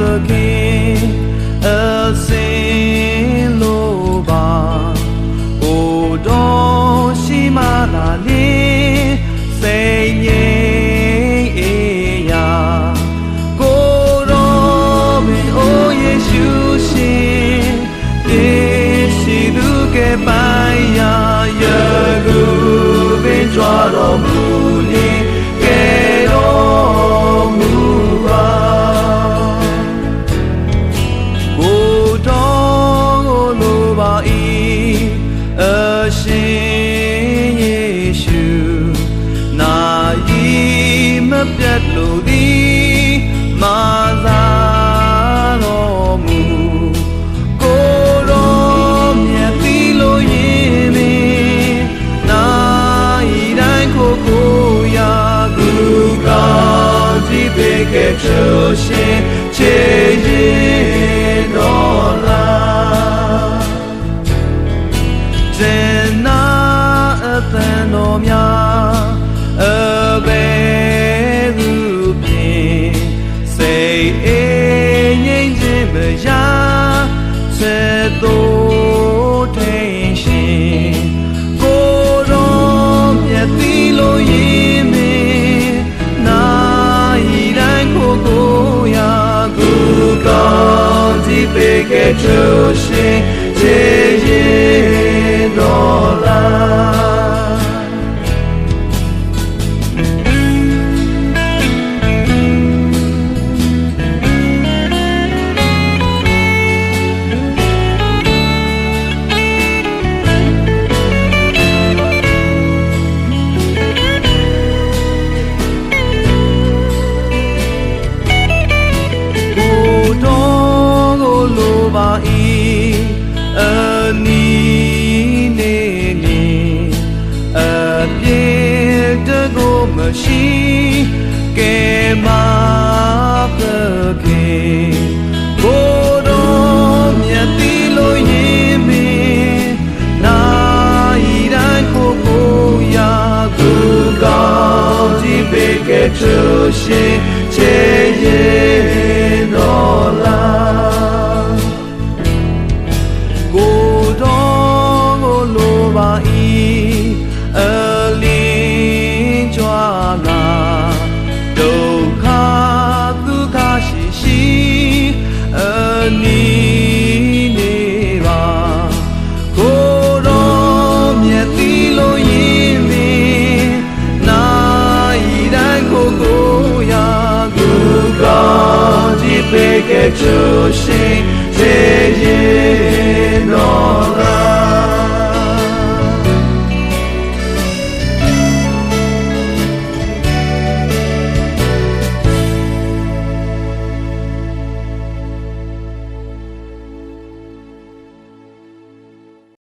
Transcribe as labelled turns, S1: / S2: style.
S1: သခင်အစင်လိုပါကိုတော်ရှိမှသာလင်းစိတ်ငြိမ်အေးရာကိုတော်မင်းအိုယေရှုရှင်တေရှိသူကပို ရှင်ယေရှုနာယီမပြတ်လို့သည်မာသာတော်မူကိုတော်မြတ်သီလို့ရင်းမင်းနာယီတိုင်းကိုကိုရာကူကောင်းကြည့်ပေခဲ့ချူရှင်ချေရင်တော် ကြည့်ပေခဲ့ချူရှ ပါ၏အနီးနေနေအပြည့်တကိုမရှိကဲမသခင်ကိုတော်မြတ်တိလို့ရင်မင်းနာဤတိုင်းကိုကိုရာကူကောင်းကြည့်ပေခဲ့ချူရှင်ချေရင် နီးနေပါကိုတော်မြတ်သီလို့ရင်းမင်းနာဤတိုင်းကိုကိုရာကူကောင်းကြည့်ပေကချူရှင်စေရင်